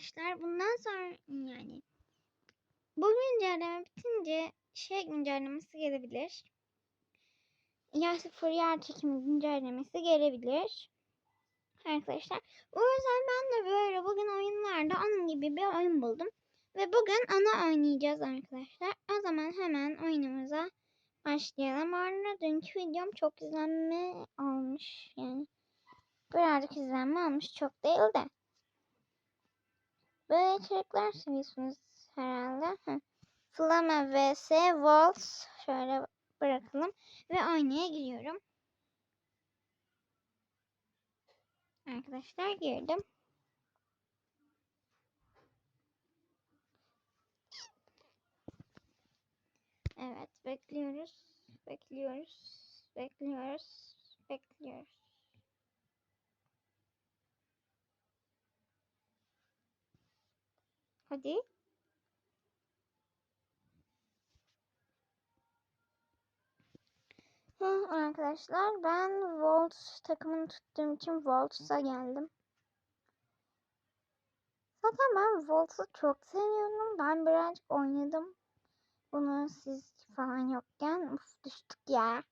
arkadaşlar bundan sonra yani bu güncelleme bitince şey güncellemesi gelebilir. Sıfır yer çekimi güncellemesi gelebilir. Arkadaşlar. O yüzden ben de böyle bugün oyunlarda onun gibi bir oyun buldum. Ve bugün ana oynayacağız arkadaşlar. O zaman hemen oyunumuza başlayalım. Bu arada dünkü videom çok izlenme almış. Yani birazcık izlenme almış. Çok değil de. Böyle içerikler seviyorsunuz herhalde. Hı. Flame vs Waltz. Şöyle bırakalım. Ve oynaya giriyorum. Arkadaşlar girdim. Evet bekliyoruz. Bekliyoruz. Bekliyoruz. Bekliyoruz. Hadi. Hı, arkadaşlar ben Volt takımını tuttuğum için Volts'a geldim. Zaten ben Volt'u çok seviyorum. Ben birazcık oynadım. Bunu siz falan yokken uf düştük ya.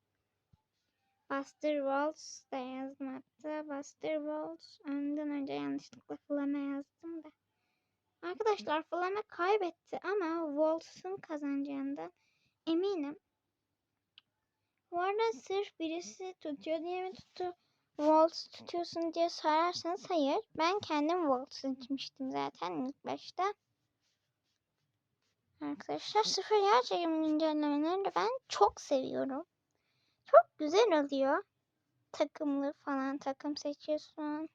Buster Waltz da yazdım hatta. Buster Waltz önden önce yanlışlıkla Flame yazdım da. Arkadaşlar Flame kaybetti ama Waltz'ın kazanacağından eminim. Bu arada sırf birisi tutuyor diye mi tuttu? Waltz tutuyorsun diye sorarsanız hayır. Ben kendim Waltz seçmiştim zaten ilk başta. Arkadaşlar sıfır yer çekimi güncellemelerini ben çok seviyorum. Çok güzel oluyor. Takımlı falan takım seçiyorsun.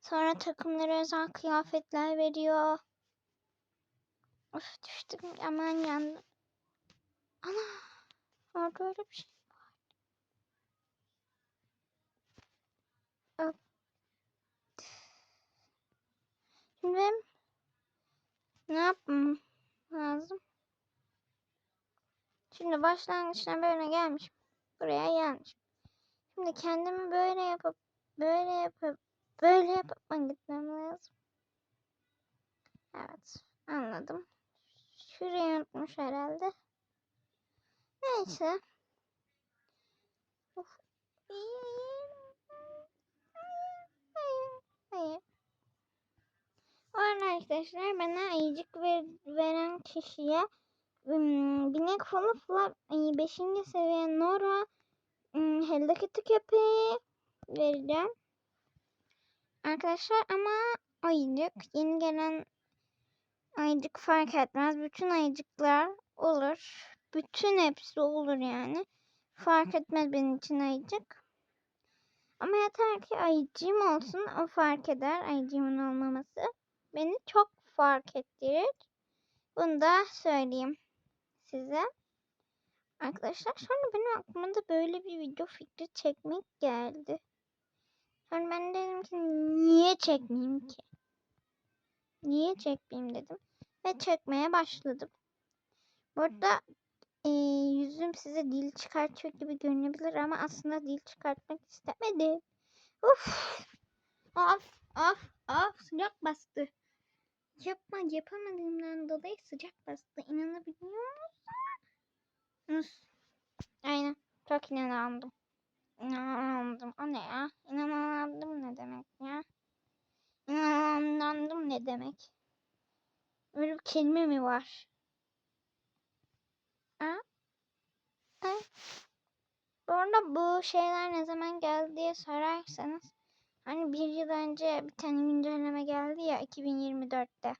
Sonra takımlara özel kıyafetler veriyor. Of düştüm aman yandım. Ana orada öyle bir şey var. Şimdi ne yapmam lazım? Şimdi başlangıçtan böyle gelmişim. Buraya gelmişim. Şimdi kendimi böyle yapıp böyle yapıp böyle yapıp gitmem lazım? Evet anladım. Şurayı unutmuş herhalde. Neyse. Of. Arkadaşlar bana ayıcık ver, veren kişiye binek falı falan 5. seviye Nora Hello Kitty köpeği vereceğim. Arkadaşlar ama ayıcık yeni gelen ayıcık fark etmez. Bütün ayıcıklar olur. Bütün hepsi olur yani. Fark etmez benim için ayıcık. Ama yeter ki ayıcığım olsun o fark eder ayıcığımın olmaması beni çok fark ettirir. Bunu da söyleyeyim size. Arkadaşlar sonra benim aklıma da böyle bir video fikri çekmek geldi. Sonra ben dedim ki niye çekmeyeyim ki? Niye çekmeyeyim dedim. Ve çekmeye başladım. Burada e, yüzüm size dil çıkartıyor gibi görünebilir ama aslında dil çıkartmak istemedim. Uf. Of of of sıcak bastı. Yapma yapamadığımdan dolayı sıcak bastı. İnanabiliyor musunuz? Aynen. Çok inanamadım. İnanamadım. O ne ya? İnanamadım ne demek ya? İnanamadım ne demek? Öyle bir kelime mi var? Ha? Ha? Bu arada bu şeyler ne zaman geldi diye sorarsanız Hani bir yıl önce bir tane güncelleme geldi ya 2024'te.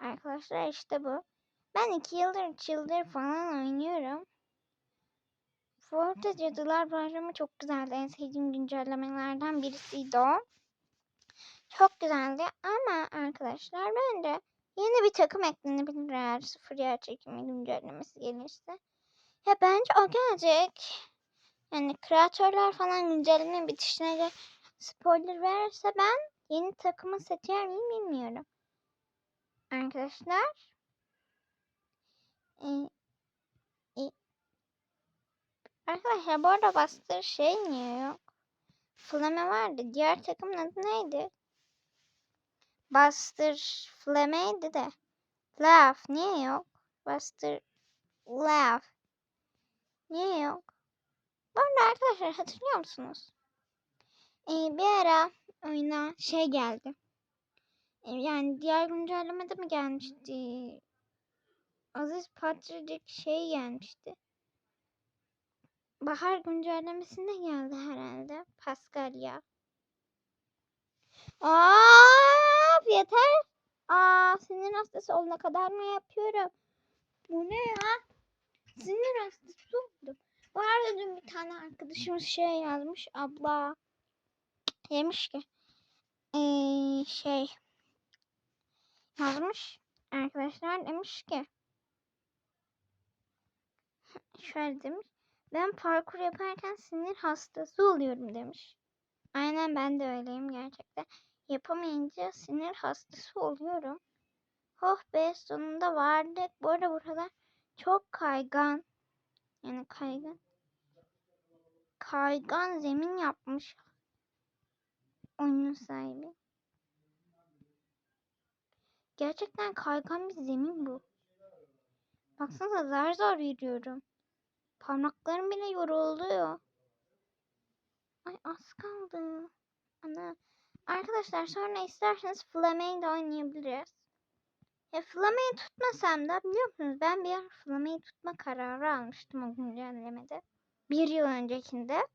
Arkadaşlar işte bu. Ben iki yıldır üç yıldır falan oynuyorum. Forte Cadılar Bayramı çok güzeldi. En sevdiğim güncellemelerden birisiydi o. Çok güzeldi ama arkadaşlar bence yeni bir takım eklenebilir eğer sıfır yer çekimi güncellemesi gelirse. Ya bence o gelecek. Yani kreatörler falan güncellemenin bitişine de spoiler verirse ben yeni takımı seçer miyim bilmiyorum. Arkadaşlar. Ee, arkadaşlar bu arada bastır şey niye yok? Flame vardı. Diğer takımın adı neydi? Buster Flame'ydi de. Laugh niye yok? Buster Laugh. Niye yok? Bu arada arkadaşlar hatırlıyor musunuz? Ee, bir ara oyuna şey geldi. Ee, yani diğer güncellemede mi gelmişti? Aziz Patricik şey gelmişti. Bahar güncellemesinde geldi herhalde. Paskalya. Aa, yeter. Aa, sinir hastası olana kadar mı yapıyorum? Bu ne ya? Sinir hastası oldum. Bu arada dün bir tane arkadaşımız şey yazmış. Abla demiş ki ee, şey yazmış. Arkadaşlar demiş ki şöyle demiş. Ben parkur yaparken sinir hastası oluyorum demiş. Aynen ben de öyleyim gerçekten. Yapamayınca sinir hastası oluyorum. Oh be sonunda vardık. Bu arada buralar çok kaygan. Yani kaygan. Kaygan zemin yapmış. Oyunun sahibi. Gerçekten kaygan bir zemin bu. Baksanıza zar zor yürüyorum. Parmaklarım bile yoruluyor. Ay az kaldı. Ana. Arkadaşlar sonra isterseniz de oynayabiliriz. Ya Flame'yi tutmasam da biliyor musunuz ben bir yer tutma kararı almıştım o güncellemede. Bir yıl öncekinde.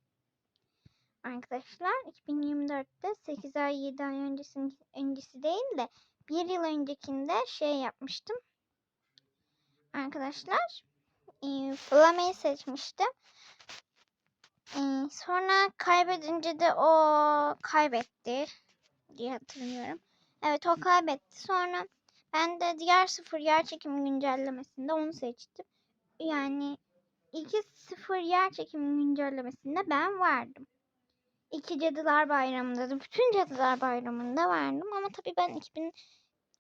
Arkadaşlar 2024'te 8 ay 7 ay öncesi, öncesi değil de bir yıl öncekinde şey yapmıştım. Arkadaşlar e, Flame'yi seçmiştim. E, sonra kaybedince de o kaybetti diye hatırlıyorum. Evet o kaybetti. Sonra ben de diğer sıfır yer çekimi güncellemesinde onu seçtim. Yani iki sıfır yer çekimi güncellemesinde ben vardım. İki Cadılar Bayramı'nda da bütün Cadılar Bayramı'nda vardım ama tabii ben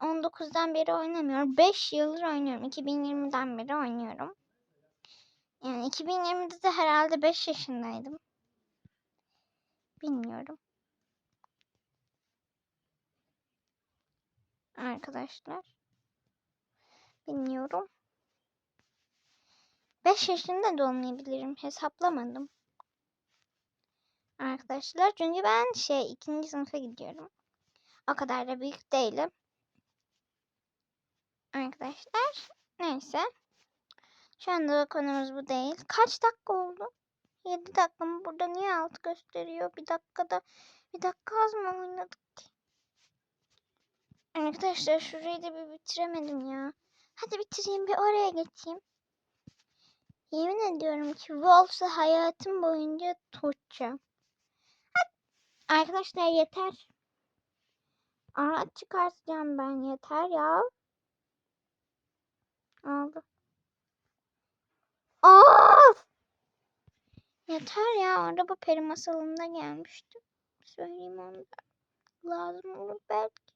2019'dan beri oynamıyorum. 5 yıldır oynuyorum. 2020'den beri oynuyorum. Yani 2020'de de herhalde 5 yaşındaydım. Bilmiyorum. Arkadaşlar. Bilmiyorum. 5 yaşında da olmayabilirim. Hesaplamadım. Arkadaşlar. Çünkü ben şey ikinci sınıfa gidiyorum. O kadar da büyük değilim. Arkadaşlar. Neyse. Şu anda konumuz bu değil. Kaç dakika oldu? 7 dakika mı? Burada niye alt gösteriyor? Bir dakikada bir dakika az mı oynadık ki? Arkadaşlar şurayı da bir bitiremedim ya. Hadi bitireyim bir oraya geçeyim. Yemin ediyorum ki Wolfs'u hayatım boyunca tutacağım. Arkadaşlar yeter. Araç çıkartacağım ben yeter ya. Aldı. Yeter ya. Araba peri masalında gelmişti. Söyleyeyim onu da. Lazım olur belki.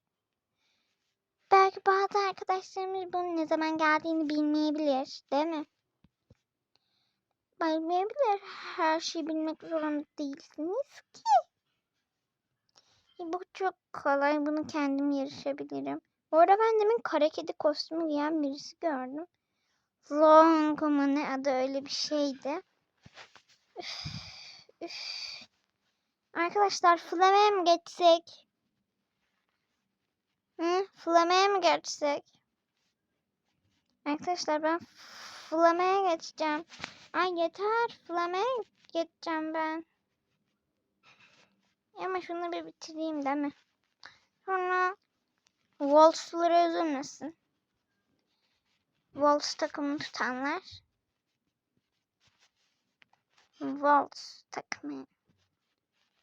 Belki bazı arkadaşlarımız bunun ne zaman geldiğini bilmeyebilir. Değil mi? Bilmeyebilir. Her şeyi bilmek zorunda değilsiniz ki. E, bu çok kolay. Bunu kendim yarışabilirim. Bu arada ben demin kara kedi kostümü giyen birisi gördüm. Long mu ne adı öyle bir şeydi. Üf, üf. Arkadaşlar Flame'e mi geçsek? Hı? Flame'e mi geçsek? Arkadaşlar ben Flame'ye geçeceğim. Ay yeter. Flame'ye geçeceğim ben. Ama şunu bir bitireyim değil mi? Sonra Wolves'ları üzülmesin. Wolves takımını tutanlar. Wolves takımı.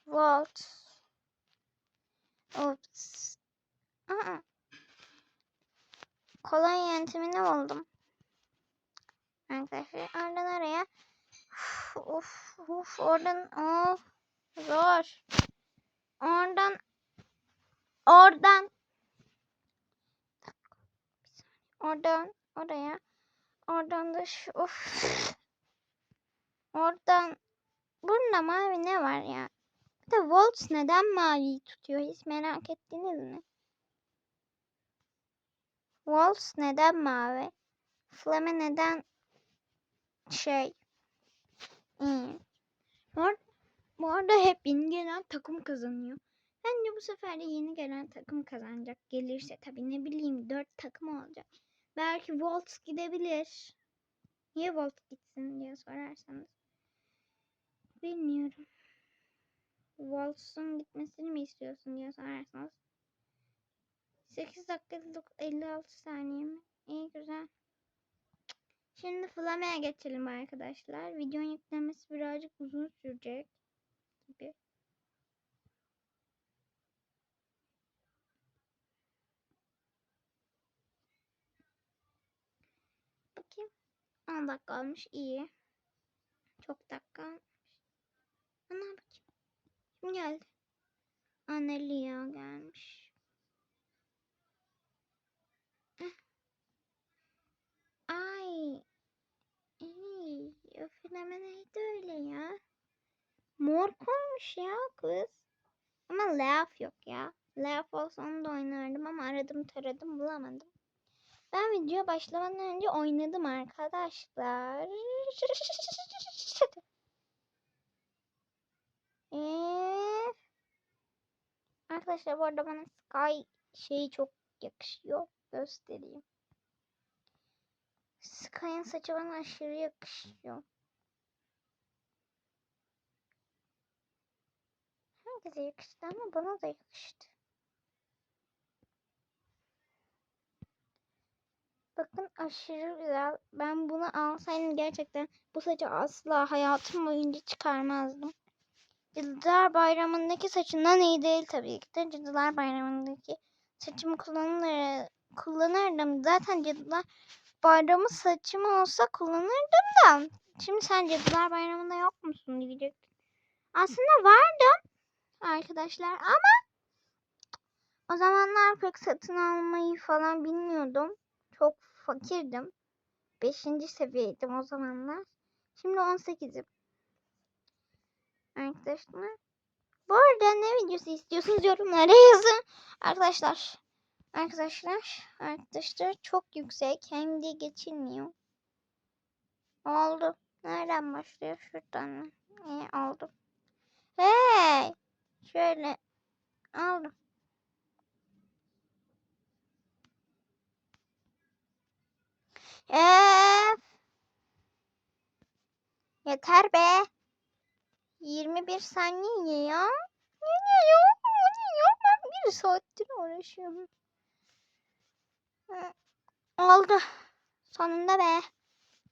Wolves. Oops. Aa. Kolay yöntemini buldum. Arkadaşlar oradan oraya. Uf, uf, uf oradan of zor. Oradan oradan oradan oraya oradan da şu of oradan burada mavi ne var ya? Bir de Volts neden maviyi tutuyor hiç merak ettiniz mi? Waltz neden mavi? Flame neden şey ar- bu arada hep yeni gelen takım kazanıyor. Bence bu sefer de yeni gelen takım kazanacak. Gelirse tabii ne bileyim dört takım olacak. Belki Waltz gidebilir. Niye Waltz gitsin diye sorarsanız. Bilmiyorum. Waltz'un gitmesini mi istiyorsun diye sorarsanız. 8 dakika 56 saniye mi? İyi güzel. Şimdi Flame'ye geçelim arkadaşlar. Videonun yüklemesi birazcık uzun sürecek gibi. Bakayım. 10 dakika olmuş. iyi. Çok dakika olmuş. Ana bakayım. Kim geldi? Anelia gelmiş. Eh. Ay. İyi. O filme neydi öyle ya? Mor koymuş ya kız. Ama laugh yok ya. Laugh olsa onu da oynardım ama aradım taradım bulamadım. Ben video başlamadan önce oynadım arkadaşlar. Eee, arkadaşlar bu arada bana Sky şeyi çok yakışıyor. Göstereyim. Sky'ın saçı bana aşırı yakışıyor. Herkese yakıştı ama bana da yakıştı. Bakın aşırı güzel. Ben bunu alsaydım gerçekten bu saçı asla hayatım boyunca çıkarmazdım. Cadılar Bayramı'ndaki saçından iyi değil tabii ki de. Cadılar Bayramı'ndaki saçımı kullanır, kullanırdım. Zaten Cadılar Bayramı saçım olsa kullanırdım da. Şimdi sen Cadılar Bayramı'nda yok musun diyecektim. Aslında vardım arkadaşlar ama o zamanlar pek satın almayı falan bilmiyordum. Çok fakirdim. 5. seviyeydim o zamanlar. Şimdi 18'im. Arkadaşlar. Bu arada ne videosu istiyorsunuz yorumlara yazın. Arkadaşlar. Arkadaşlar. Arkadaşlar çok yüksek. Hem de geçilmiyor. Oldu. Nereden başlıyor? Şuradan? İyi oldu. Hey. Şöyle. Oldu. Eee. Yeter be. 21 saniye ya. Ne ne ya? Ne ya? Ben bir saattir uğraşıyorum. Oldu. Sonunda be.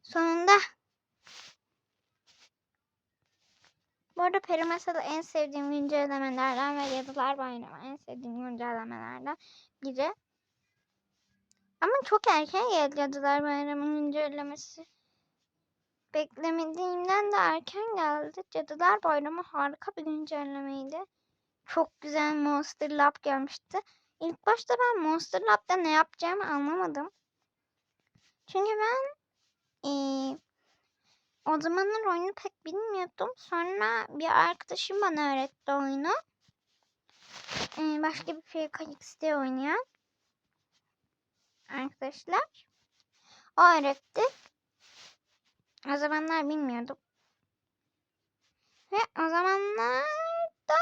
Sonunda. Bu arada Peri Masalı en sevdiğim güncellemelerden ve Yadılar Bayramı en sevdiğim güncellemelerden biri. Ama çok erken geldi Yadılar Bayramı güncellemesi. Beklemediğimden de erken geldi. Cadılar Bayramı harika bir güncellemeydi. Çok güzel Monster Lab gelmişti. İlk başta ben Monster Lab'da ne yapacağımı anlamadım. Çünkü ben eee, o zamanlar oyunu pek bilmiyordum. Sonra bir arkadaşım bana öğretti oyunu. Eee, başka bir FKX'de oynayan arkadaşlar. O öğretti. O zamanlar bilmiyordum. Ve o zamanlarda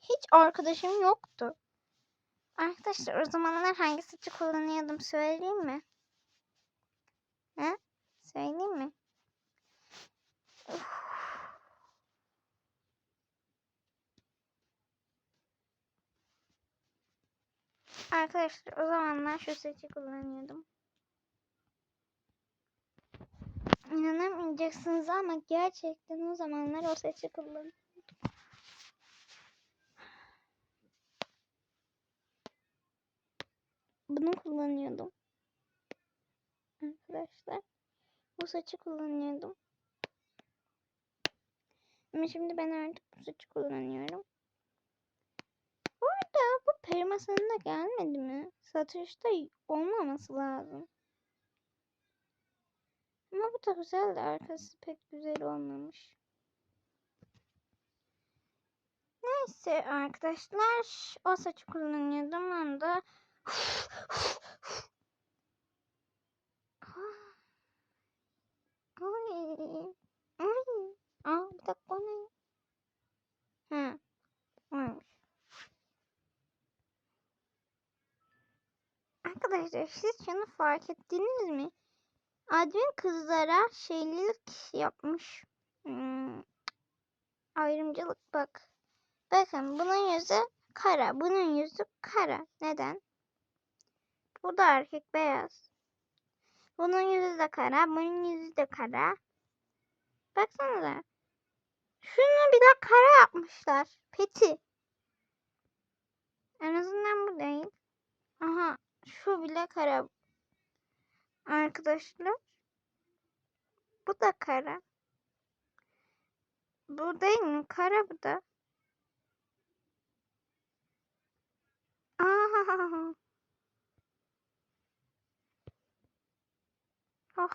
hiç arkadaşım yoktu. Arkadaşlar o zamanlar hangi saçı kullanıyordum söyleyeyim mi? He? Söyleyeyim mi? Uf. Arkadaşlar o zamanlar şu saçı kullanıyordum. İnanamayacaksınız ama gerçekten o zamanlar o saçı kullanıyordum. Bunu kullanıyordum. Arkadaşlar. Bu saçı kullanıyordum. Ama şimdi ben artık bu saçı kullanıyorum. Bu arada bu peri masalında gelmedi mi? Satışta olmaması lazım da güzel de arkası pek güzel olmamış. Neyse arkadaşlar o saçı kullanıyordum anda Aa, bir dakika ne? Ha. Varmış. Arkadaşlar siz şunu fark ettiniz mi? Admin kızlara şeylilik yapmış. Hmm, ayrımcılık bak. Bakın bunun yüzü kara. Bunun yüzü kara. Neden? Bu da erkek beyaz. Bunun yüzü de kara. Bunun yüzü de kara. Baksanıza. Şunu bir de kara yapmışlar. Peti. En azından bu değil. Aha şu bile kara. Arkadaşlar. Bu da kara. Bu değil mi? Kara bu da. Aha. Oh.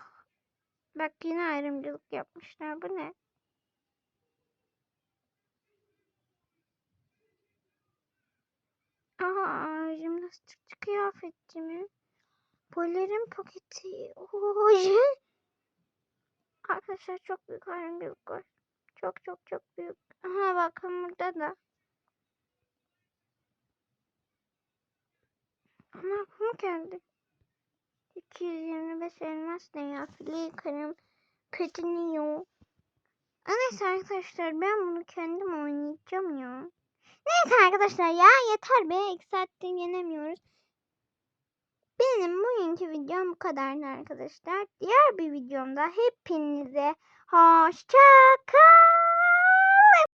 Bak yine ayrımcılık yapmışlar. Bu ne? Aha jimnastikçi kıyafetçi mi? Bolerin paketi. Oje. Arkadaşlar çok büyük ayrımcılık var. Çok çok çok büyük. Aha bakın burada da. Ama aklıma geldi. 225 elmas ne ya? File yıkarım. Petiniyor. Neyse arkadaşlar ben bunu kendim oynayacağım ya. Neyse arkadaşlar ya yeter be. İki saattir yenemiyoruz. Benim bugünkü videom bu kadardı arkadaşlar. Diğer bir videomda hepinize hoşça kal.